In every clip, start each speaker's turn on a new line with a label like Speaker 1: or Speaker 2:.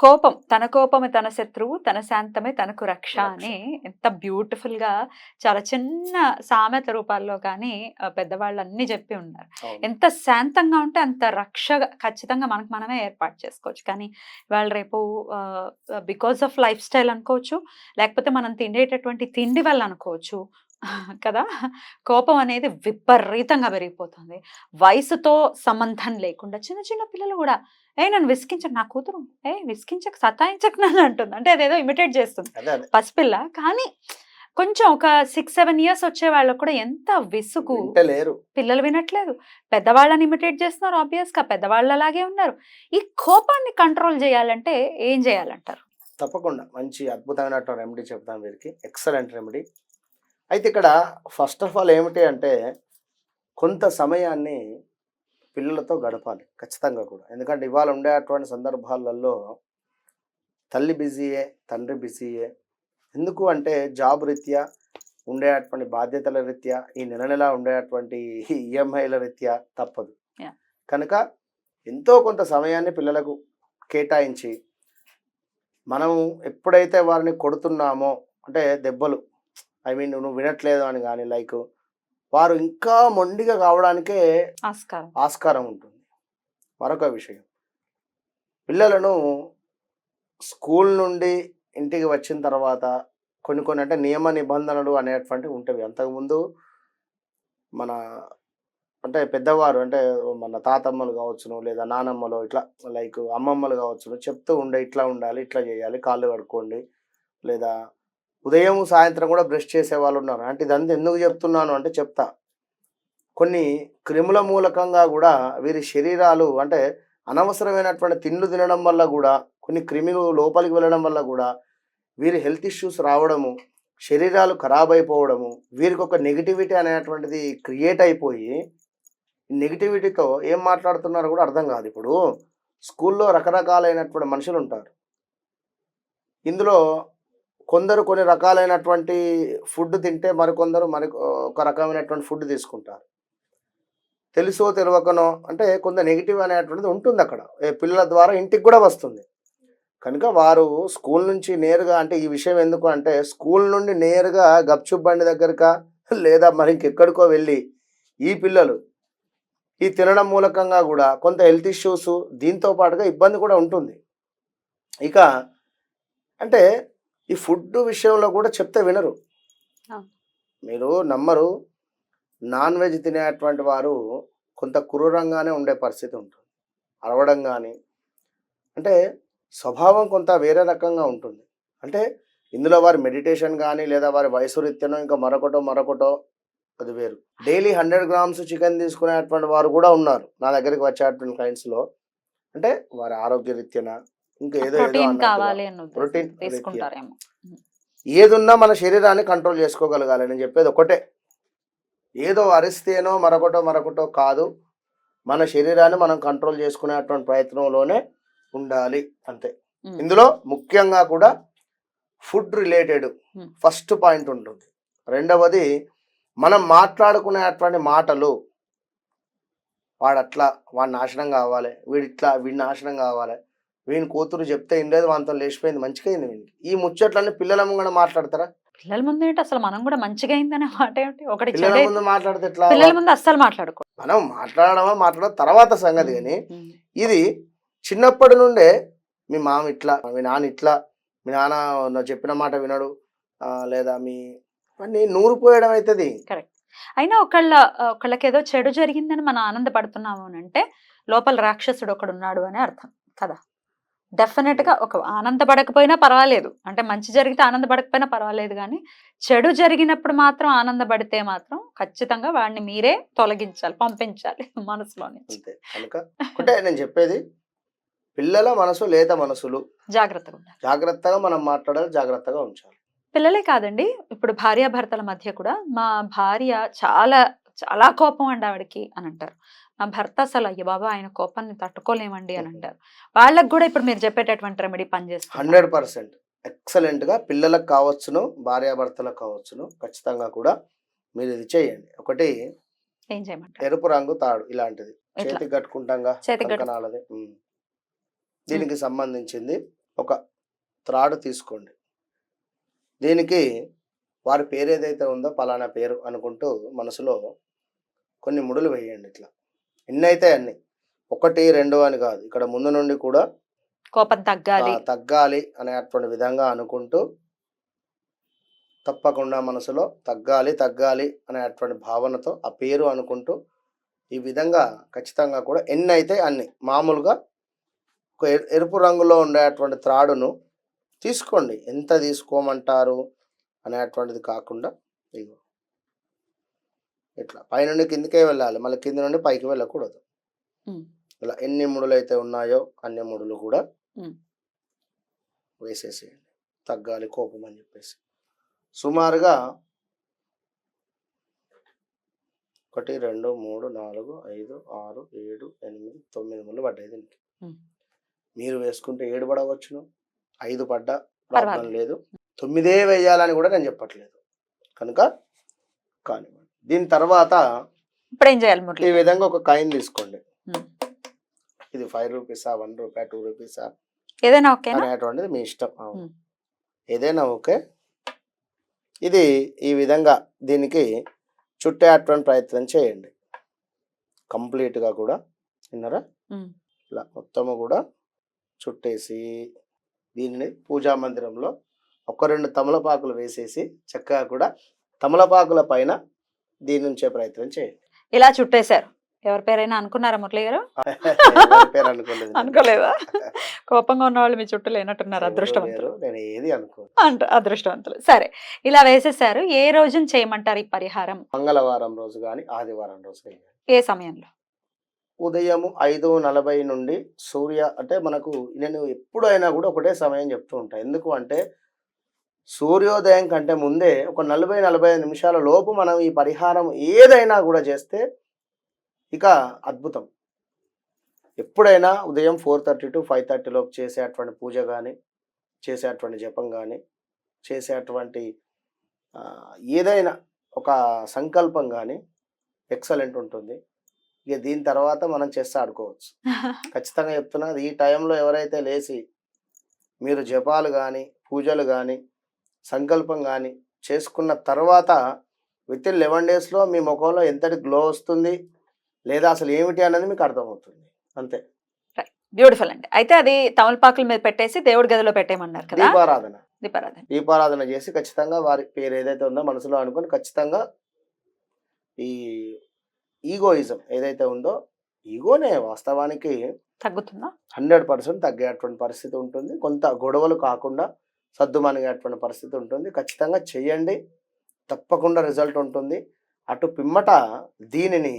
Speaker 1: కోపం తన కోపమే తన శత్రువు తన శాంతమే తనకు రక్ష. అని ఎంత బ్యూటిఫుల్గా చాలా చిన్న సామెత రూపాల్లో కానీ పెద్దవాళ్ళు అన్ని చెప్పి ఉన్నారు. ఎంత శాంతంగా ఉంటే అంత రక్ష ఖచ్చితంగా మనకు మనమే ఏర్పాటు చేసుకోవచ్చు. కానీ ఇవాళ రేపు బికాస్ ఆఫ్ లైఫ్ స్టైల్ అనుకోవచ్చు లేకపోతే మనం తినేటటువంటి తిండి వల్ల అనుకోవచ్చు కదా? కోపం అనేది విపరీతంగా పెరిగిపోతుంది. వయసుతో సంబంధం లేకుండా చిన్న చిన్న పిల్లలు కూడా ఏ నన్ను విసికించకు నా కూతురు ఏ విసికించక సతాయించకు నన్ను అంటుంది. అంటే అదేదో ఇమిటేట్ చేస్తుంది. పసిపిల్ల. కానీ కొంచెం ఒక సిక్స్ సెవెన్ ఇయర్స్ వచ్చే వాళ్ళకు కూడా ఎంత విసుగు. పిల్లలు వినట్లేదు. పెద్దవాళ్ళని ఇమిటేట్ చేస్తున్నారు ఆబ్వియస్గా. పెద్దవాళ్ళు అలాగే ఉన్నారు. ఈ కోపాన్ని కంట్రోల్ చేయాలంటే ఏం చేయాలంటారు?
Speaker 2: తప్పకుండా. మంచి అద్భుతమైనటువంటి రెమెడీ చెప్తాను వీరికి. Excellent remedy. అయితే ఇక్కడ ఫస్ట్ ఆఫ్ ఆల్ ఏమిటి అంటే కొంత సమయాన్ని పిల్లలతో గడపాలి ఖచ్చితంగా కూడా. ఎందుకంటే ఇవాళ ఉండేటువంటి సందర్భాలలో తల్లి బిజీయే తండ్రి బిజీయే. ఎందుకు అంటే జాబ్ రీత్యా ఉండేటువంటి బాధ్యతల రీత్యా ఈ నెల నెల ఉండేటువంటి ఈఎంఐల రీత్యా తప్పదు. కనుక ఎంతో కొంత సమయాన్ని పిల్లలకు కేటాయించి మనం ఎప్పుడైతే వారిని కొడుతున్నామో అంటే దెబ్బలు ఐ మీన్ నువ్వు వినట్లేదు అని కానీ లైక్ వారు ఇంకా మొండిగా కావడానికే
Speaker 1: ఆస్కారం.
Speaker 2: ఉంటుంది. మరొక విషయం. పిల్లలను స్కూల్ నుండి ఇంటికి వచ్చిన తర్వాత కొన్ని కొన్ని అంటే నియమ నిబంధనలు అనేటువంటివి ఉంటవి అంతకుముందు మన అంటే పెద్దవారు అంటే మన తాతమ్మలు కావచ్చును లేదా నానమ్మలు ఇట్లా లైక్ అమ్మమ్మలు కావచ్చును చెప్తూ ఉండే ఇట్లా ఉండాలి ఇట్లా చేయాలి కాళ్ళు కడుక్కోండి లేదా ఉదయం సాయంత్రం కూడా బ్రష్ చేసే వాళ్ళు ఉన్నారు. అంటే ఇదంతా ఎందుకు చెప్తున్నాను అంటే చెప్తా. కొన్ని క్రిముల మూలకంగా కూడా వీరి శరీరాలు అంటే అనవసరమైనటువంటి తిండ్లు తినడం వల్ల కూడా కొన్ని క్రిములు లోపలికి వెళ్ళడం వల్ల కూడా వీరి హెల్త్ ఇష్యూస్ రావడము శరీరాలు ఖరాబ్ అయిపోవడము వీరికి ఒక నెగిటివిటీ అనేటువంటిది క్రియేట్ అయిపోయి నెగిటివిటీతో ఏం మాట్లాడుతున్నారో కూడా అర్థం కాదు ఇప్పుడు. స్కూల్లో రకరకాలైనటువంటి మనుషులు ఉంటారు ఇందులో కొందరు కొన్ని రకాలైనటువంటి ఫుడ్ తింటే మరికొందరు మరి ఒక రకమైనటువంటి ఫుడ్ తీసుకుంటారు. తెలుసో తెలియకనో అంటే కొంత నెగిటివ్ అనేటువంటిది ఉంటుంది అక్కడ. ఏ పిల్లల ద్వారా ఇంటికి కూడా వస్తుంది. కనుక వారు స్కూల్ నుంచి నేరుగా అంటే ఈ విషయం ఎందుకు అంటే స్కూల్ నుండి నేరుగా గప్చుప్ బండి దగ్గరకా లేదా మరి ఇంకెక్కడికో వెళ్ళి ఈ పిల్లలు ఈ తినడం మూలకంగా కూడా కొంత హెల్త్ ఇష్యూస్ దీంతో పాటుగా ఇబ్బంది కూడా ఉంటుంది. ఇక అంటే ఈ ఫుడ్ విషయంలో కూడా చెప్తే వినరు. మీరు నమ్మరు. నాన్ వెజ్ తినేటువంటి వారు కొంత క్రూరంగానే ఉండే పరిస్థితి ఉంటుంది. అరవడం కానీ అంటే స్వభావం కొంత వేరే రకంగా ఉంటుంది. అంటే ఇందులో వారి మెడిటేషన్ కానీ లేదా వారి వయసు రీత్యానో ఇంకా మరొకటో మరొకటో అది వేరు. డైలీ హండ్రెడ్ గ్రామ్స్ చికెన్ తీసుకునేటువంటి వారు కూడా ఉన్నారు నా దగ్గరికి వచ్చేటువంటి క్లయింట్స్లో అంటే వారి ఆరోగ్య రీత్యాన ఇంకా ఏదో
Speaker 1: ప్రోటీన్. కావాలి అని.
Speaker 2: ప్రోటీన్
Speaker 1: తీసుకుంటారేమో
Speaker 2: ఏదున్నా మన శరీరాన్ని కంట్రోల్ చేసుకోగలగాలి నేను చెప్పేది ఒకటే ఏదో అరిస్తేనో మరొకటో మరొకటో కాదు మన శరీరాన్ని మనం కంట్రోల్ చేసుకునేటువంటి ప్రయత్నంలోనే ఉండాలి అంతే. ఇందులో ముఖ్యంగా కూడా ఫుడ్ రిలేటెడ్. ఫస్ట్ పాయింట్ ఉంటుంది రెండవది మనం మాట్లాడుకునేటువంటి మాటలు వాడు అట్లా వాడు నాశనం కావాలి వీడు ఇట్లా వీడి నాశనం కావాలి వీని కూతురు చెప్తే ఇండేది వాంతో లేచిపోయింది మంచిగా అయింది వీనికి. ఈ ముచ్చట్లన్నీ పిల్లల ముంగడ మాట్లాడతారా?
Speaker 1: పిల్లల ముందు ఏంటి అసలు మనం కూడా మంచిగా అయిందనే మాట ఏంటి ఒకటి
Speaker 2: పిల్లల ముందు మాట్లాడితే ఎట్లా
Speaker 1: పిల్లల ముందు అస్సలు మాట్లాడుకో
Speaker 2: మనం మాట్లాడడమా మాట్లాడడం తర్వాత సంగతి కానీ ఇది చిన్నప్పటి నుండే మీ మామ ఇట్లా మీ నాన్న ఇట్లా మీ నాన్న చెప్పిన మాట వినడు లేదా మీ అన్ని నూరిపోయడం అవుతుంది
Speaker 1: అయినా ఒకళ్ళ ఒకళ్ళకి ఏదో చెడు జరిగిందని మనం ఆనందపడుతున్నాము అని అంటే లోపల రాక్షసుడు ఒకడు ఉన్నాడు అని అర్థం కదా. డెఫినెట్గా ఒక ఆనందపడకపోయినా పర్వాలేదు. అంటే మంచి జరిగితే ఆనందపడకపోయినా పర్వాలేదు కానీ చెడు జరిగినప్పుడు మాత్రం ఆనందపడితే మాత్రం ఖచ్చితంగా వాడిని మీరే తొలగించాలి పంపించాలి మనసులో నుంచి.
Speaker 2: నేను చెప్పేది పిల్లల మనసు లేత మనసులు.
Speaker 1: జాగ్రత్తగా ఉండాలి.
Speaker 2: జాగ్రత్తగా మనం మాట్లాడాలి జాగ్రత్తగా ఉంచాలి.
Speaker 1: పిల్లలే కాదండి ఇప్పుడు భార్యాభర్తల మధ్య కూడా మా భార్య చాలా చాలా కోపం అండి ఆవిడకి అని అంటారు. మా భర్త అసలు అయ్య బాబా ఆయన కోపాన్ని తట్టుకోలేమండి అని అంటారు. వాళ్ళకి కూడా ఇప్పుడు మీరు చెప్పేటటువంటి రెమెడీ పనిచేస్తుంది
Speaker 2: హండ్రెడ్ పర్సెంట్. ఎక్సలెంట్గా పిల్లలకు కావచ్చును భార్యాభర్తలకు కావచ్చును ఖచ్చితంగా కూడా మీరు ఇది చేయండి. ఒకటి
Speaker 1: ఏం చేయమంటారు?
Speaker 2: ఎరుపు రంగు తాడు ఇలాంటిది. చేతికి కట్టుకుంటాంగా కంకణాలది. దీనికి సంబంధించింది ఒక త్రాడు తీసుకోండి. దీనికి వారి పేరు ఏదైతే ఉందో పలానా పేరు అనుకుంటూ మనసులో కొన్ని ముడులు వేయండి ఇట్లా. ఎన్ని అయితే అన్ని. ఒకటి రెండు అని కాదు. ఇక్కడ ముందు నుండి కూడా
Speaker 1: కోపం తగ్గాలి.
Speaker 2: తగ్గాలి అనేటువంటి విధంగా అనుకుంటూ తప్పకుండా మనసులో తగ్గాలి తగ్గాలి అనేటువంటి భావనతో ఆ పేరు అనుకుంటూ ఈ విధంగా ఖచ్చితంగా కూడా ఎన్ని అయితే అన్ని. మామూలుగా ఒక ఎరుపు రంగులో ఉండేటువంటి త్రాడును తీసుకోండి. ఎంత తీసుకోమంటారు అనేటువంటిది కాకుండా ఇగో ఇట్లా పైనుండి కిందికే వెళ్ళాలి. మళ్ళీ కింది నుండి పైకి వెళ్ళకూడదు. ఇలా ఎన్ని ముడులు అయితే ఉన్నాయో అన్ని ముడులు కూడా. వేసేసేయండి. తగ్గాలి కోపం అని చెప్పేసి. సుమారుగా ఒకటి రెండు మూడు నాలుగు ఐదు ఆరు ఏడు ఎనిమిది తొమ్మిది ముళ్ళు పడ్డాయి దీనికి. మీరు వేసుకుంటే ఏడు పడవచ్చును. ఐదు పడ్డా ప్రాబ్లం. లేదు. తొమ్మిదే వేయాలని కూడా నేను చెప్పట్లేదు. కనుక కానివ్వండి. దీని తర్వాత
Speaker 1: ఇప్పుడు ఏం చేయాలి
Speaker 2: ఈ విధంగా ఒక కాయిన్ తీసుకోండి. ఇది ఫైవ్ రూపీసా వన్ రూపీ టూ రూపీసా?
Speaker 1: ఏదైనా ఓకేనా?
Speaker 2: అనేటువంటిది మీ ఇష్టం. ఏదైనా ఓకే. ఇది ఈ విధంగా దీనికి చుట్టేటువంటి ప్రయత్నం చేయండి. కంప్లీట్గా కూడా. విన్నారా. ఇలా మొత్తము కూడా చుట్టేసి దీనిని పూజా మందిరంలో ఒక రెండు తమలపాకులు వేసేసి చక్కగా కూడా తమలపాకుల పైన దీని ఉంచే ప్రయత్నం చేయండి.
Speaker 1: ఇలా చుట్టేశారు. ఎవరి పేరైనా అనుకున్నారా మురళి గారు?
Speaker 2: అనుకోలేదు.
Speaker 1: కోపంగా ఉన్న వాళ్ళు మీ చుట్టూ లేనట్టున్నారు అదృష్టవంతులు. అంట అదృష్టవంతులు. సరే ఇలా వేసేసారు ఏ రోజున చేయమంటారు ఈ పరిహారం?
Speaker 2: మంగళవారం రోజు కానీ ఆదివారం రోజు
Speaker 1: ఏ సమయంలో?
Speaker 2: ఉదయం ఐదు నలభై నుండి సూర్య అంటే మనకు నేను ఎప్పుడైనా కూడా ఒకటే సమయం చెప్తూ ఉంటాను ఎందుకు అంటే సూర్యోదయం కంటే ముందే ఒక నలభై నలభై ఐదు నిమిషాల లోపు మనం ఈ పరిహారం ఏదైనా కూడా చేస్తే ఇక అద్భుతం. ఎప్పుడైనా ఉదయం four thirty to five thirty లోపు చేసేటువంటి పూజ కానీ చేసేటువంటి జపం కానీ చేసేటువంటి ఏదైనా ఒక సంకల్పం కానీ ఎక్సలెంట్ ఉంటుంది. ఇక దీని తర్వాత మనం చెస్ ఆడుకోవచ్చు. ఖచ్చితంగా చెప్తున్నా ఈ టైంలో ఎవరైతే లేచి మీరు జపాలు కానీ పూజలు కానీ సంకల్పం కానీ చేసుకున్న తర్వాత విత్ ఇన్ లెవెన్ డేస్లో మీ ముఖంలో ఎంతటి గ్లో వస్తుంది? లేదా అసలు ఏమిటి అన్నది మీకు అర్థమవుతుంది. అంతే.
Speaker 1: బ్యూటిఫుల్ అండి. అయితే అది తమలపాకుల మీద పెట్టేసి దేవుడి గదిలో పెట్టేయమన్నారు కదా?
Speaker 2: దీపారాధన.
Speaker 1: దీపారాధన.
Speaker 2: దీపారాధన చేసి ఖచ్చితంగా వారి పేరు ఏదైతే ఉందో మనసులో అనుకొని ఖచ్చితంగా ఈ ఈగోయిజం ఏదైతే ఉందో ఈగోనే వాస్తవానికి
Speaker 1: తగ్గుతుందా?
Speaker 2: హండ్రెడ్ పర్సెంట్ తగ్గేటువంటి పరిస్థితి ఉంటుంది. కొంత గొడవలు కాకుండా సర్దుమణిగేటువంటి పరిస్థితి ఉంటుంది. ఖచ్చితంగా చేయండి. తప్పకుండా రిజల్ట్ ఉంటుంది. అటు పిమ్మట దీనిని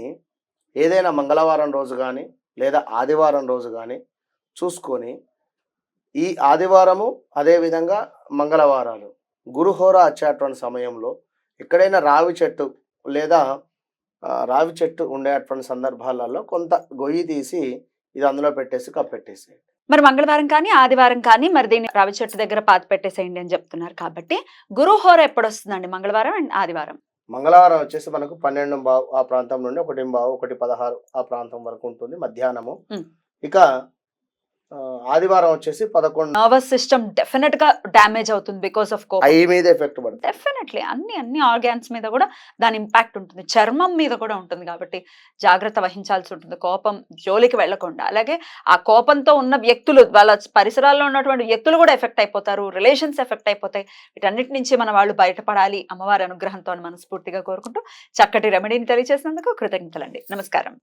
Speaker 2: ఏదైనా మంగళవారం రోజు కానీ లేదా ఆదివారం రోజు కానీ చూసుకొని ఈ ఆదివారము అదేవిధంగా మంగళవారాలు. గురుహోర వచ్చేటువంటి సమయంలో ఎక్కడైనా రావి చెట్టు లేదా రావి చెట్టు ఉండేటువంటి సందర్భాలలో కొంత గొయ్యి తీసి ఇది అందులో పెట్టేసి కప్పెట్టేసేయండి.
Speaker 1: మరి మంగళవారం కానీ ఆదివారం కానీ మరి దీన్ని రవి చెట్టు దగ్గర పాతి పెట్టేసేయండి అని చెప్తున్నారు కాబట్టి గురుహోర ఎప్పుడు వస్తుందండి మంగళవారం అండ్ ఆదివారం?
Speaker 2: మంగళవారం వచ్చేసి మనకు పన్నెండు బావు ఆ ప్రాంతం నుండి ఒకటి బావు ఒకటి పదహారు ఆ ప్రాంతం వరకు ఉంటుంది మధ్యాహ్నము. ఇక ఆదివారం వచ్చేసి పదకొండు.
Speaker 1: నర్వస్ సిస్టమ్ డెఫినెట్గా డ్యామేజ్ అవుతుంది బికాస్ ఆఫ్ కోపం
Speaker 2: ఐ మీద ఎఫెక్ట్ పడుతుంది.
Speaker 1: డెఫినెట్లీ అన్ని అన్ని ఆర్గాన్స్ మీద కూడా దాని ఇంపాక్ట్ ఉంటుంది. చర్మం మీద కూడా ఉంటుంది కాబట్టి జాగ్రత్త వహించాల్సి ఉంటుంది. కోపం జోలికి వెళ్ళకుండా అలాగే ఆ కోపంతో ఉన్న వ్యక్తులు వాళ్ళ పరిసరాల్లో ఉన్నటువంటి వ్యక్తులు కూడా ఎఫెక్ట్ అయిపోతారు. రిలేషన్స్ ఎఫెక్ట్ అయిపోతాయి. వీటన్నిటి నుంచి మన వాళ్ళు బయటపడాలి. అమ్మవారి అనుగ్రహంతో అని మనస్ఫూర్తిగా కోరుకుంటూ చక్కటి రెమెడీని తెలియజేసినందుకు కృతజ్ఞతలండి. నమస్కారం.